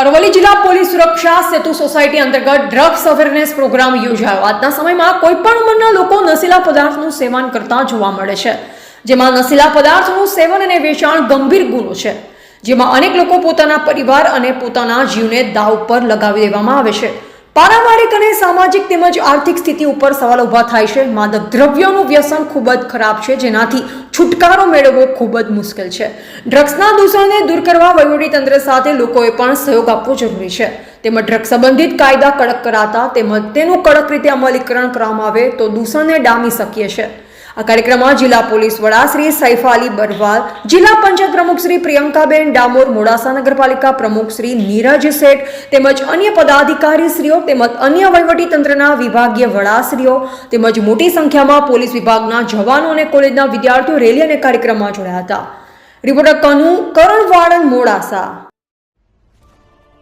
અરવલ્લી જિલ્લા police Suraksha Setu society અંતર્ગત drugs awareness programme યોજાયો. આજના સમયમાં કોઈ પણ ઉંમરના લોકો નશીલા પદાર્થનું સેવન કરતા જોવા મળે છે. જેમાં નશીલા પદાર્થનું સેવન અને વેચાણ ગંભીર ગુનો છે. જેમાં અનેક લોકો પોતાના પરિવાર અને પોતાના જીવને દાવ પર લગાવી દેવામાં આવે છે. પારિવારિક અને સામાજિક તેમજ આર્થિક સ્થિતિ ઉપર સવાલ ઊભા થાય છે. માદક દ્રવ્યોનું વ્યસન ખૂબ જ ખરાબ છે, જેનાથી છુટકારો મેળવવો ખૂબ જ મુશ્કેલ છે. ડ્રગ્સના દૂષણને દૂર કરવા વહીવટીતંત્ર સાથે લોકોએ પણ સહયોગ આપવો જરૂરી છે. તેમજ ડ્રગ્સ સંબંધિત કાયદા કડક કરાતા તેમજ તેનું કડક રીતે અમલીકરણ કરવામાં આવે તો દૂષણને ડામી શકીએ છે. આ કાર્યક્રમમાં જિલ્લા પોલીસ વડા શ્રી સૈફા અલી બરવાલ, જિલ્લા પંચાયત પ્રમુખ શ્રી પ્રિયંકાબેન ડામોર, મોડાસા નગરપાલિકા પ્રમુખ શ્રી નીરજ શેઠ તેમજ અન્ય પદાધિકારીશ્રીઓ તેમજ અન્ય વહીવટીતંત્રના વિભાગીય વડાશ્રીઓ તેમજ મોટી સંખ્યામાં પોલીસ વિભાગના જવાનો અને કોલેજના વિદ્યાર્થીઓ રેલી અને કાર્યક્રમમાં જોડાયા હતા. રિપોર્ટર કનુ કરણવાડન મોડાસા.